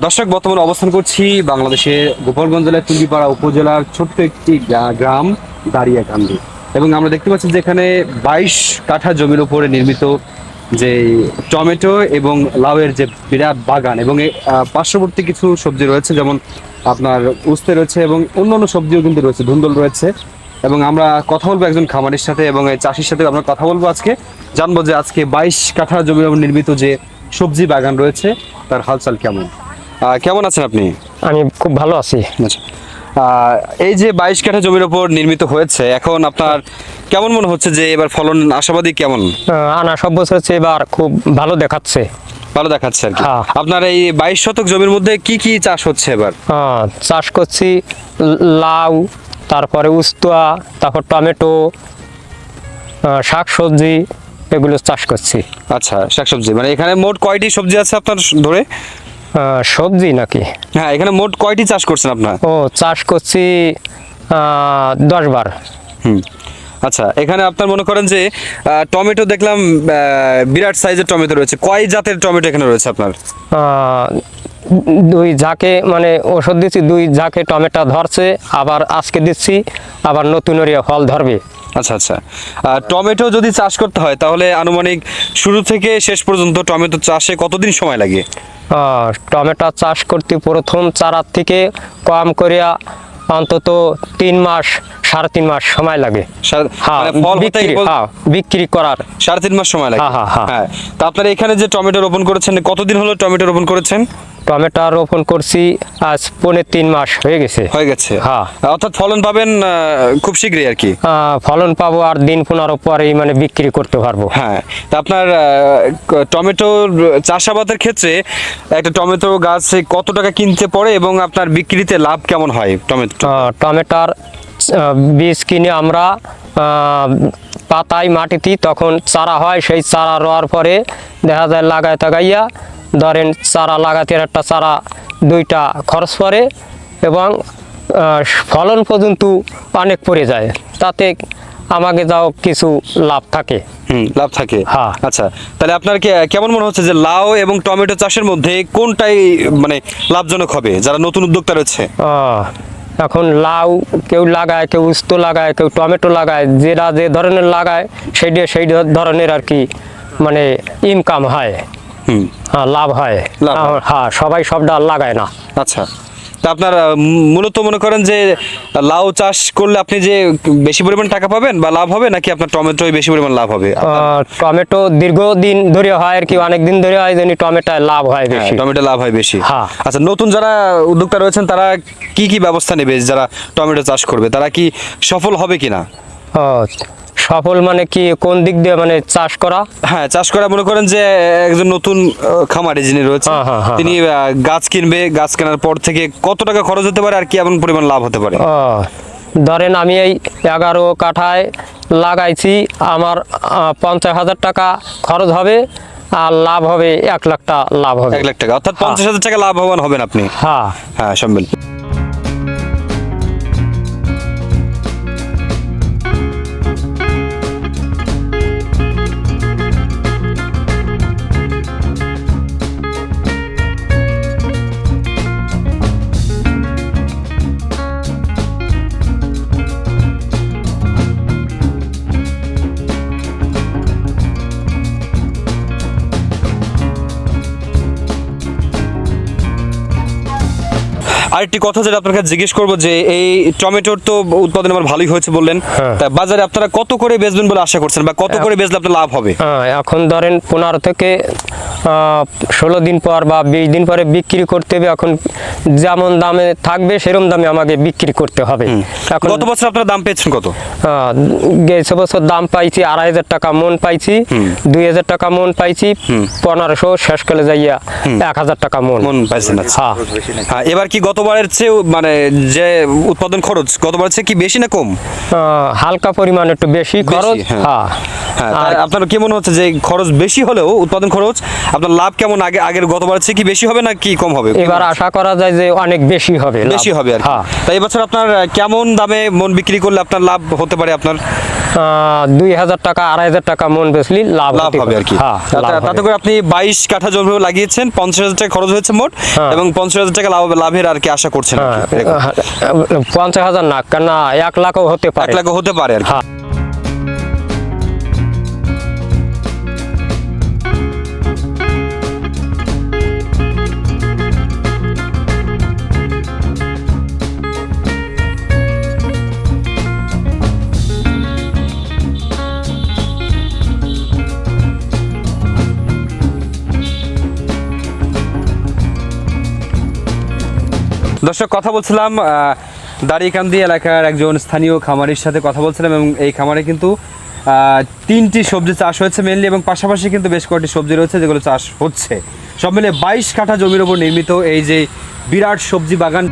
দর্শক, বর্তমানে অবস্থান করছি বাংলাদেশের গোপালগঞ্জ জেলার টুঙ্গিপাড়া উপজেলার ছোট্ট একটি গ্রা- গ্রাম দাঁড়িয়াকান্দি এবং আমরা দেখতে পাচ্ছি যে এখানে বাইশ কাঠা জমির উপরে নির্মিত যে টমেটো এবং লাউয়ের যে বিরাট বাগান এবং পার্শ্ববর্তী কিছু সবজি রয়েছে, যেমন আপনার উস্তে রয়েছে এবং অন্যান্য সবজিও কিন্তু রয়েছে, ধুন্দল রয়েছে। এবং আমরা কথা বলব একজন খামারের সাথে এবং এই চাষির সাথে আমরা কথা বলব আজকে। জানব যে আজকে বাইশ কাঠা জমির উপর নির্মিত যে সবজি বাগান রয়েছে, তার হালচাল কেমন? কেমন আছেন আপনি? আমি খুব ভালো আছি। আচ্ছা। এই যে বাইশ কাঠা জমির উপর নির্মিত হয়েছে এখন আপনার কেমন মনে হচ্ছে যে এবার ফলন আশাবাদী কেমন? আনা সব বছর চেয়ে এবার খুব ভালো দেখাচ্ছে। ভালো দেখাচ্ছে আর কি। হ্যাঁ। আপনার এই বাইশ শতক জমির মধ্যে কি কি চাষ হচ্ছে এবার? চাষ করছি লাউ তারপরে উস্তুয়া তারপর টমেটো শাক সবজি এগুলো চাষ করছি। আচ্ছা শাকসবজি। মানে এখানে মোট কয়টি সবজি আছে আপনার ধরে? সবজি নাকি? হ্যাঁ এখানে মোট কয়টি চাষ করছেন আপনার? ও চাষ করছি দশ বার। হুম। আচ্ছা এখানে আপনার মনে করেন যে টমেটো দেখলাম বিরাট সাইজের টমেটো রয়েছে। কয় জাতের টমেটো এখানে রয়েছে আপনার? দুই ঝাঁকে মানে ওষুধ দিচ্ছি দুই ঝাঁকে টমেটো ধরছে আবার আজকে দিচ্ছি আবার নতুন ফল ধরবে। আচ্ছা আচ্ছা। টমেটো যদি চাষ করতে হয়, তাহলে আনুমানিক শুরু থেকে শেষ পর্যন্ত টমেটো চাষে কতদিন সময় লাগে? টমেটো চাষ করতে প্রথম চারা থেকে কম করিয়া অন্তত তিন মাস সাড়ে তিন মাস সময় লাগে। হ্যাঁ মানে হতে বিক্রি হ্যাঁ, করার। সাড়ে তিন মাস সময় লাগে। হ্যাঁ, হ্যাঁ, হ্যাঁ। হ্যাঁ। তা আপনার এখানে যে টমেটো রোপণ করেছেন কতদিন হলো টমেটো রোপণ করেছেন? টমেটো রোপণ করছি আজ পৌনে তিন মাস হয়ে গেছে। হয়ে গেছে। হ্যাঁ। অর্থাৎ ফলন পাবেন খুব শীঘ্রই আর কি। ফলন পাবো আর দিন পনেরো পরেই মানে বিক্রি করতে পারব। হ্যাঁ। তা আপনার টমেটোর চাষাবাদের ক্ষেত্রে একটা টমেটো গাছ কত টাকা কিনতে পড়ে এবং আপনার বিক্রিতে লাভ কেমন হয় টমেটো? টমেটোর বীজ কিনে আমরা পাতায় মাটিতে তখন চারা হয়। সেই চারা রোয়ার পরে দেখা যায় লাগায় তাগাইয়া ধরেন চারা লাগাতে একটা চারা দুইটা খরচ পড়ে এবং ফলন পর্যন্ত অনেক পড়ে যায়। তাতে আমাকে যাও কিছু লাভ থাকে। হুম লাভ থাকে। হ্যাঁ। আচ্ছা তাহলে আপনার কে- কেমন মনে হচ্ছে যে লাউ এবং টমেটো চাষের মধ্যে কোনটাই মানে লাভজনক হবে? যারা নতুন উদ্যোক্তা রয়েছে। এখন লাউ কেউ লাগায় কেউ উস্ত লাগায় কেউ টমেটো লাগায় যেটা যে ধরনের লাগায় সেইটা সেই ধরনের আর কি মানে ইনকাম হয়। হুম। হ্যাঁ লাভ হয়। হ্যাঁ। সবাই সবটা লাগায় না। আচ্ছা। তা আপনার মূলত মনে করেন যে লাউ চাষ করলে আপনি যে বেশি পরিমাণ টাকা পাবেন বা লাভ হবে নাকি আপনার টমেটোয় বেশি পরিমাণ লাভ হবে? টমেটো দীর্ঘদিন ধরে হয় আর কি অনেক দিন ধরে হয় যেন টমেটো লাভ হয় হ্যাঁ, বেশি। টমেটো লাভ হয় বেশি। হ্যাঁ। আচ্ছা নতুন যারা উদ্যোক্তা রয়েছেন তারা কি কি ব্যবস্থা নেবে যারা টমেটো চাষ করবে? তারা কি সফল হবে কিনা? সফল মানে কি কোন দিক দিয়ে মানে চাষ করা? হ্যাঁ চাষ করা মনে করেন যে একজন নতুন খামারি যিনি রয়েছে হ্যাঁ, হ্যাঁ, হ্যাঁ, তিনি গাছ কিনবে গাছ কেনার পর থেকে কত টাকা খরচ হতে পারে আর কি এমন পরিমাণ লাভ হতে পারে? ধরেন আমি এই এগারো কাঠায় লাগাইছি আমার পঞ্চাশ হাজার টাকা খরচ হবে আর লাভ হবে এক লাখ টাকা লাভ হবে। এক লাখ টাকা অর্থাৎ পঞ্চাশ হাজার টাকা লাভবান হবেন আপনি। হ্যাঁ। হ্যাঁ সম্মেল আরেকটি কথা যেটা আপনার কাছে জিজ্ঞেস করব যে এই টমেটোর তো উৎপাদন আমার ভালোই হয়েছে বললেন। হ্যাঁ। তা বাজারে আপনারা কত করে বেচবেন বলে আশা করছেন? বা কত করে বেচলে আপনার লাভ হবে? হ্যাঁ, এখন ধরেন পনেরো থেকে ষোলো দিন পর বা বিশ দিন পরে বিক্রি করতে হবে। এখন যেমন দামে থাকবে সেরকম দামে আমাকে বিক্রি করতে হবে। এখন গত বছর আপনারা দাম পেয়েছেন কত? আহ, গেছে বছর দাম পাইছি আড়াই হাজার টাকা মন পাইছি। দুই হাজার টাকা মন পাইছি। পনেরোশো শেষ করে যাইয়া এক হাজার টাকা মন। মন পাইছেন আচ্ছা। হ্যাঁ। হ্যাঁ এবার কি গতবারের চেয়ে মানে যে উৎপাদন খরচ গতবারের চেয়ে কি বেশি না কম? হালকা পরিমাণ একটু বেশি খরচ হ্যাঁ। হ্যাঁ। হ্যাঁ আর আপনার কি মনে হচ্ছে যে খরচ বেশি হলেও উৎপাদন খরচ আপনার লাভ কেমন আগে আগের গতবারের চেয়ে কি বেশি হবে না কি কম হবে? এবার আশা করা যায় যে অনেক বেশি হবে বেশি হবে আর। হ্যাঁ। তাই এবছর আপনার কেমন দামে মন বিক্রি করলে আপনার লাভ হতে পারে আপনার? দুই হাজার টাকা আড়াই হাজার টাকা মন বেশলি লাভ লাভ হবে আর কি হ্যাঁ তাতে-। করে আপনি বাইশ কাঠা জমি লাগিয়েছেন পঞ্চাশ হাজার টাকা খরচ হয়েছে মোট হ্যাঁ। এবং পঞ্চাশ হাজার টাকা লাভ লাভের আর কি আশা করছেন হ্যাঁ। পঞ্চাশ হাজার না কেন এক লাখও হতে এক পারে লাখ হতে পারে আর কি দর্শক, কথা বলছিলাম দাড়িকান্দি এলাকার একজন স্থানীয় খামারির সাথে কথা বলছিলাম এবং এই খামারে কিন্তু তিনটি সবজি চাষ হয়েছে মেনলি এবং পাশাপাশি কিন্তু বেশ কয়েকটি সবজি রয়েছে যেগুলো চাষ হচ্ছে। সব মিলে বাইশ কাঠা জমির ওপর নির্মিত এই যে বিরাট সবজি বাগান।